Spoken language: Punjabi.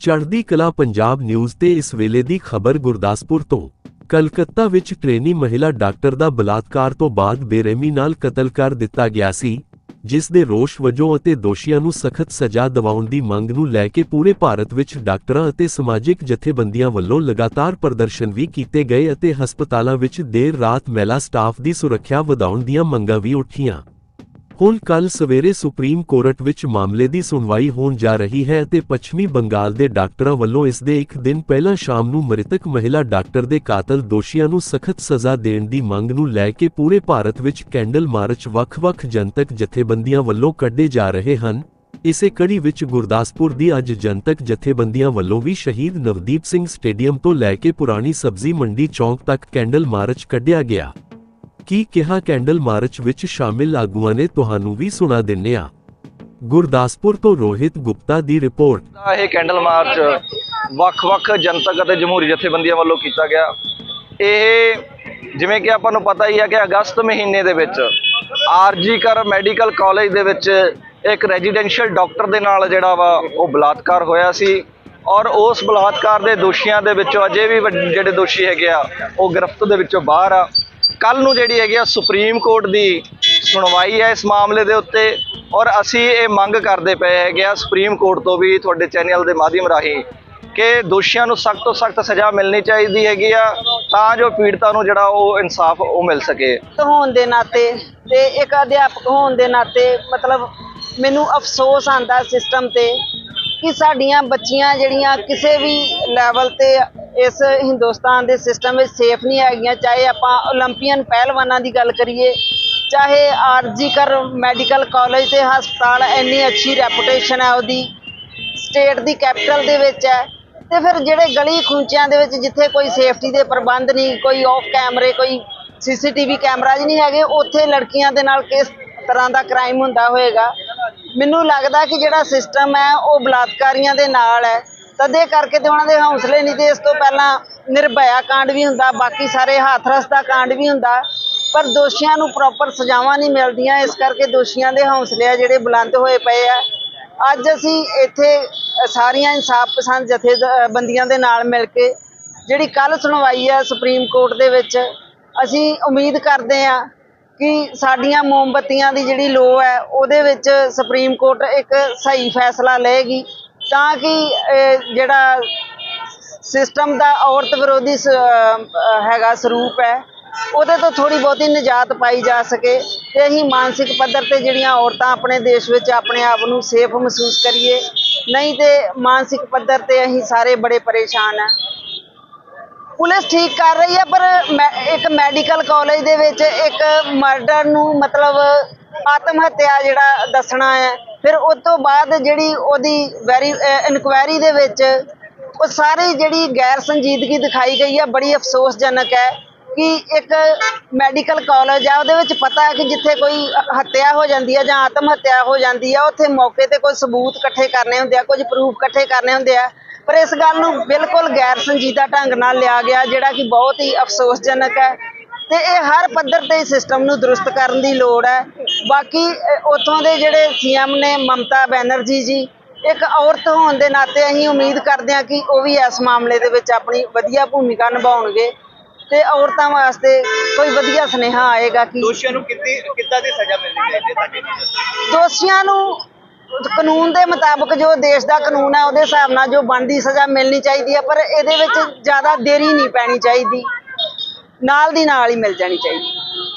ਚੜ੍ਹਦੀ ਕਲਾ ਪੰਜਾਬ ਨਿਊਜ਼ ਤੇ ਇਸ ਵੇਲੇ ਦੀ ਖਬਰ ਗੁਰਦਾਸਪੁਰ ਤੋਂ। ਕਲਕੱਤਾ ਵਿੱਚ ਟ੍ਰੇਨੀ ਮਹਿਲਾ ਡਾਕਟਰ ਦਾ ਬਲਾਤਕਾਰ ਤੋਂ ਬਾਅਦ ਬੇਰਹਿਮੀ ਨਾਲ ਕਤਲ ਕਰ ਦਿੱਤਾ ਗਿਆ ਸੀ, ਜਿਸ ਦੇ ਰੋਸ਼ ਵਜੋਂ ਅਤੇ ਦੋਸ਼ੀਆਂ ਨੂੰ ਸਖਤ ਸਜ਼ਾ ਦਿਵਾਉਣ ਦੀ ਮੰਗ ਨੂੰ ਲੈ ਕੇ ਪੂਰੇ ਭਾਰਤ ਵਿੱਚ ਡਾਕਟਰਾਂ ਅਤੇ ਸਮਾਜਿਕ ਜਥੇਬੰਦੀਆਂ ਵੱਲੋਂ ਲਗਾਤਾਰ ਪ੍ਰਦਰਸ਼ਨ ਵੀ ਕੀਤੇ ਗਏ ਅਤੇ ਹਸਪਤਾਲਾਂ ਵਿੱਚ ਦੇਰ ਰਾਤ ਮਹਿਲਾ ਸਟਾਫ ਦੀ ਸੁਰੱਖਿਆ ਵਧਾਉਣ ਦੀਆਂ ਮੰਗਾਂ ਵੀ ਉੱਠੀਆਂ। ਹੁਣ ਕੱਲ ਸਵੇਰੇ ਸੁਪਰੀਮ ਕੋਰਟ ਵਿੱਚ ਮਾਮਲੇ ਦੀ ਸੁਣਵਾਈ ਹੋਣ ਜਾ ਰਹੀ ਹੈ ਅਤੇ ਪੱਛਮੀ ਬੰਗਾਲ ਦੇ ਡਾਕਟਰਾਂ ਵੱਲੋਂ ਇਸ ਦੇ ਇੱਕ ਦਿਨ ਪਹਿਲਾਂ ਸ਼ਾਮ ਨੂੰ ਮ੍ਰਿਤਕ ਮਹਿਲਾ ਡਾਕਟਰ ਦੇ ਕਾਤਲ ਦੋਸ਼ੀਆਂ ਨੂੰ ਸਖਤ ਸਜ਼ਾ ਦੇਣ ਦੀ ਮੰਗ ਨੂੰ ਲੈ ਕੇ ਪੂਰੇ ਭਾਰਤ ਵਿੱਚ ਕੈਂਡਲ ਮਾਰਚ ਵੱਖ-ਵੱਖ ਜਨਤਕ ਜਥੇਬੰਦੀਆਂ ਵੱਲੋਂ ਕੱਢੇ ਜਾ ਰਹੇ ਹਨ। ਇਸੇ ਕੜੀ ਵਿੱਚ ਗੁਰਦਾਸਪੁਰ ਦੀ ਅੱਜ ਜਨਤਕ ਜਥੇਬੰਦੀਆਂ ਵੱਲੋਂ ਵੀ ਸ਼ਹੀਦ ਨਵਦੀਪ ਸਿੰਘ ਸਟੇਡੀਅਮ ਤੋਂ ਲੈ ਕੇ ਪੁਰਾਣੀ ਸਬਜ਼ੀ ਮੰਡੀ ਚੌਂਕ ਤੱਕ ਕੈਂਡਲ ਮਾਰਚ ਕੱਢਿਆ ਗਿਆ। ਕੀ ਕਿਹਾ ਕੈਂਡਲ ਮਾਰਚ ਵਿੱਚ ਸ਼ਾਮਿਲ ਆਗੂਆਂ ਨੇ ਤੁਹਾਨੂੰ ਵੀ ਸੁਣਾ ਦਿੰਨੇ ਆ ਗੁਰਦਾਸਪੁਰ ਤੋਂ ਰੋਹਿਤ ਗੁਪਤਾ ਦੀ ਰਿਪੋਰਟ। ਇਹ ਕੈਂਡਲ ਮਾਰਚ ਵੱਖ-ਵੱਖ ਜਨਤਕ ਅਤੇ ਜਮਹੂਰੀ ਜਥੇਬੰਦੀਆਂ ਵੱਲੋਂ ਕੀਤਾ ਗਿਆ। ਇਹ ਜਿਵੇਂ ਕਿ ਆਪਾਂ ਨੂੰ ਪਤਾ ਹੀ ਹੈ ਕਿ ਅਗਸਤ ਮਹੀਨੇ ਦੇ ਵਿੱਚ ਆਰਜੀਕਰ ਮੈਡੀਕਲ ਕਾਲਜ ਦੇ ਵਿੱਚ ਇੱਕ ਰੈਜ਼ੀਡੈਂਸ਼ੀਅਲ ਡਾਕਟਰ ਦੇ ਨਾਲ ਜਿਹੜਾ ਵਾ ਉਹ ਬਲਾਤਕਾਰ ਹੋਇਆ ਸੀ ਔਰ ਉਸ ਬਲਾਤਕਾਰ ਦੇ ਦੋਸ਼ੀਆਂ ਦੇ ਵਿੱਚੋਂ ਅਜੇ ਵੀ ਜਿਹੜੇ ਦੋਸ਼ੀ ਹੈਗੇ ਆ, ਉਹ ਗ੍ਰਿਫਤ ਦੇ ਵਿੱਚੋਂ ਬਾਹਰ ਆ। ਕੱਲ ਨੂੰ ਜਿਹੜੀ ਹੈਗੀ ਆ ਸੁਪਰੀਮ ਕੋਰਟ ਦੀ ਸੁਣਵਾਈ ਹੈ ਇਸ ਮਾਮਲੇ ਦੇ ਉੱਤੇ ਔਰ ਅਸੀਂ ਇਹ ਮੰਗ ਕਰਦੇ ਪਏ ਹੈਗੇ ਆ ਸੁਪਰੀਮ ਕੋਰਟ ਤੋਂ ਵੀ ਤੁਹਾਡੇ ਚੈਨਲ ਦੇ ਮਾਧਿਅਮ ਰਾਹੀਂ ਕਿ ਦੋਸ਼ੀਆਂ ਨੂੰ ਸਖਤ ਤੋਂ ਸਖਤ ਸਜ਼ਾ ਮਿਲਣੀ ਚਾਹੀਦੀ ਹੈਗੀ ਆ ਤਾਂ ਜੋ ਪੀੜਤਾਂ ਨੂੰ ਜਿਹੜਾ ਉਹ ਇਨਸਾਫ ਉਹ ਮਿਲ ਸਕੇ। ਹੋਣ ਦੇ ਨਾਤੇ ਤੇ ਇੱਕ ਅਧਿਆਪਕ ਹੋਣ ਦੇ ਨਾਤੇ ਮਤਲਬ ਮੈਨੂੰ ਅਫਸੋਸ ਆਂਦਾ ਸਿਸਟਮ ਤੇ ਕਿ ਸਾਡੀਆਂ ਬੱਚੀਆਂ ਜਿਹੜੀਆਂ ਕਿਸੇ ਵੀ ਲੈਵਲ ਤੇ ਇਸ ਹਿੰਦੁਸਤਾਨ ਦੇ ਸਿਸਟਮ ਵਿੱਚ ਸੇਫ ਨਹੀਂ ਹੈਗੀਆਂ, ਚਾਹੇ ਆਪਾਂ 올림픽ਨ ਪਹਿਲਵਾਨਾਂ ਦੀ ਗੱਲ ਕਰੀਏ, ਚਾਹੇ ਆਰਜੀ ਕਰ ਮੈਡੀਕਲ ਕਾਲਜ ਤੇ ਹਸਪਤਾਲ ਇੰਨੀ ਅੱਛੀ ਰੈਪੂਟੇਸ਼ਨ ਹੈ ਉਹਦੀ ਸਟੇਟ ਦੀ ਕੈਪੀਟਲ ਦੇ ਵਿੱਚ ਹੈ ਅਤੇ ਫਿਰ ਜਿਹੜੇ ਗਲੀ ਖੁੰਚਿਆਂ ਦੇ ਵਿੱਚ ਜਿੱਥੇ ਕੋਈ ਸੇਫਟੀ ਦੇ ਪ੍ਰਬੰਧ ਨਹੀਂ, ਕੋਈ ਆਫ ਕੈਮਰੇ ਕੋਈ ਸੀਸੀਟੀਵੀ ਕੈਮਰਾਜ ਨਹੀਂ ਹੈਗੇ, ਉੱਥੇ ਲੜਕੀਆਂ ਦੇ ਨਾਲ ਕਿਸ ਤਰ੍ਹਾਂ ਦਾ ਕ੍ਰਾਈਮ ਹੁੰਦਾ ਹੋਏਗਾ? ਮੈਨੂੰ ਲੱਗਦਾ ਕਿ ਜਿਹੜਾ ਸਿਸਟਮ ਹੈ, ਉਹ ਬਲਾਤਕਾਰੀਆਂ ਦੇ ਨਾਲ ਹੈ। ਤਦੇ ਕਰਕੇ ਤੇ ਉਹਨਾਂ ਦੇ ਹੌਸਲੇ ਨਹੀਂ ਤੇ ਇਸ ਤੋਂ ਪਹਿਲਾਂ ਨਿਰਭਇਆ ਕਾਂਡ ਵੀ ਹੁੰਦਾ, ਬਾਕੀ ਸਾਰੇ ਹਾਥਰਸ ਦਾ ਕਾਂਡ ਵੀ ਹੁੰਦਾ। ਪਰ ਦੋਸ਼ੀਆਂ ਨੂੰ ਪ੍ਰੋਪਰ ਸਜ਼ਾਵਾਂ ਨਹੀਂ ਮਿਲਦੀਆਂ, ਇਸ ਕਰਕੇ ਦੋਸ਼ੀਆਂ ਦੇ ਹੌਸਲੇ ਆ ਜਿਹੜੇ ਬੁਲੰਦ ਹੋਏ ਪਏ ਆ। ਅੱਜ ਅਸੀਂ ਇੱਥੇ ਸਾਰੀਆਂ ਇਨਸਾਫ ਪਸੰਦ ਜਥੇਬੰਦੀਆਂ ਦੇ ਨਾਲ ਮਿਲ ਕੇ ਜਿਹੜੀ ਕੱਲ ਸੁਣਵਾਈ ਆ ਸੁਪਰੀਮ ਕੋਰਟ ਦੇ ਵਿੱਚ, ਅਸੀਂ ਉਮੀਦ ਕਰਦੇ ਹਾਂ ਕਿ ਸਾਡੀਆਂ ਮੋਮਬੱਤੀਆਂ ਦੀ ਜਿਹੜੀ ਲੋ ਹੈ, ਉਹਦੇ ਵਿੱਚ ਸੁਪਰੀਮ ਕੋਰਟ ਇੱਕ ਸਹੀ ਫੈਸਲਾ ਲਏਗੀ। ਤਾਂ ਕਿ ਜਿਹੜਾ ਸਿਸਟਮ ਦਾ ਔਰਤ ਵਿਰੋਧੀ ਹੈਗਾ ਸਰੂਪ ਹੈ, ਉਹਦੇ ਤੋਂ ਥੋੜੀ ਬਹੁਤੀ ਨਿਜਾਤ ਪਾਈ ਜਾ ਸਕੇ ਤੇ ਅਸੀਂ ਮਾਨਸਿਕ ਪੱਧਰ ਤੇ ਜਿਹੜੀਆਂ ਔਰਤਾਂ ਆਪਣੇ ਦੇਸ਼ ਵਿੱਚ ਆਪਣੇ ਆਪ ਨੂੰ ਸੇਫ ਮਹਿਸੂਸ ਕਰੀਏ, ਨਹੀਂ ਤੇ ਮਾਨਸਿਕ ਪੱਧਰ ਤੇ ਅਸੀਂ ਸਾਰੇ ਬੜੇ ਪਰੇਸ਼ਾਨ ਆ ਪੁਲਿਸ ਠੀਕ ਕਰ ਰਹੀ ਹੈ, ਪਰ ਮੈ- ਇੱਕ ਮੈਡੀਕਲ ਕਾਲਜ ਦੇ ਵਿੱਚ ਇੱਕ ਮਰਡਰ ਨੂੰ ਮਤਲਬ ਆਤਮ ਹੱਤਿਆ ਜਿਹੜਾ ਦੱਸਣਾ ਹੈ, ਫਿਰ ਉਸ ਤੋਂ ਬਾਅਦ ਜਿਹੜੀ ਉਹਦੀ ਵੈਰੀ ਇਨਕੁਆਇਰੀ ਦੇ ਵਿੱਚ ਉਹ ਸਾਰੀ ਜਿਹੜੀ ਗੈਰ ਸੰਜੀਦਗੀ ਦਿਖਾਈ ਗਈ ਹੈ ਬੜੀ ਅਫਸੋਸਜਨਕ ਹੈ ਕਿ ਇੱਕ ਮੈਡੀਕਲ ਕਾਲਜ ਆ, ਉਹਦੇ ਵਿੱਚ ਪਤਾ ਹੈ ਕਿ ਜਿੱਥੇ ਕੋਈ ਹੱਤਿਆ ਹੋ ਜਾਂਦੀ ਹੈ ਜਾਂ ਆਤਮ ਹੱਤਿਆ ਹੋ ਜਾਂਦੀ ਹੈ ਉੱਥੇ ਮੌਕੇ ਤੇ ਕੋਈ ਸਬੂਤ ਇਕੱਠੇ ਕਰਨੇ ਹੁੰਦੇ ਆ, ਕੁਝ ਪ੍ਰੂਫ ਇਕੱਠੇ ਕਰਨੇ ਹੁੰਦੇ ਆ, ਪਰ ਇਸ ਗੱਲ ਨੂੰ ਬਿਲਕੁਲ ਗੈਰ ਸੰਜੀਦਾ ਢੰਗ ਨਾਲ ਲਿਆ ਗਿਆ, ਜਿਹੜਾ ਕਿ ਬਹੁਤ ਹੀ ਅਫਸੋਸਜਨਕ ਹੈ। ਤੇ ਇਹ ਹਰ ਪੱਧਰ ਤੇ ਸਿਸਟਮ ਨੂੰ ਦਰੁਸਤ ਕਰਨ ਦੀ ਲੋੜ ਹੈ। ਬਾਕੀ ਉੱਥੋਂ ਦੇ ਜਿਹੜੇ ਸੀਐਮ ਨੇ ਮਮਤਾ ਬੈਨਰਜੀ ਜੀ ਇੱਕ ਔਰਤ ਹੋਣ ਦੇ ਨਾਤੇ ਅਸੀਂ ਉਮੀਦ ਕਰਦੇ ਹਾਂ ਕਿ ਉਹ ਵੀ ਇਸ ਮਾਮਲੇ ਦੇ ਵਿੱਚ ਆਪਣੀ ਵਧੀਆ ਭੂਮਿਕਾ ਨਿਭਾਉਣਗੇ ਤੇ ਔਰਤਾਂ ਵਾਸਤੇ ਕੋਈ ਵਧੀਆ ਸੁਨੇਹਾ ਆਏਗਾ ਕਿ ਦੋਸ਼ੀਆਂ ਨੂੰ ਕਿੰਨੀ ਕਿੱਦਾਂ ਦੀ ਸਜ਼ਾ ਮਿਲਣੀ ਚਾਹੀਦੀ ਹੈ ਦੋਸ਼ੀਆਂ ਨੂੰ ਕਾਨੂੰਨ ਦੇ ਮੁਤਾਬਕ ਜੋ ਦੇਸ਼ ਦਾ ਕਾਨੂੰਨ ਹੈ ਉਹਦੇ ਹਿਸਾਬ ਨਾਲ ਜੋ ਬਣਦੀ ਸਜ਼ਾ ਮਿਲਣੀ ਚਾਹੀਦੀ ਹੈ ਪਰ ਇਹਦੇ ਵਿੱਚ ਜ਼ਿਆਦਾ ਦੇਰੀ ਨਹੀਂ ਪੈਣੀ ਚਾਹੀਦੀ। ਨਾਲ ਦੀ ਨਾਲ ਹੀ ਮਿਲ ਜਾਣੀ ਚਾਹੀਦੀ।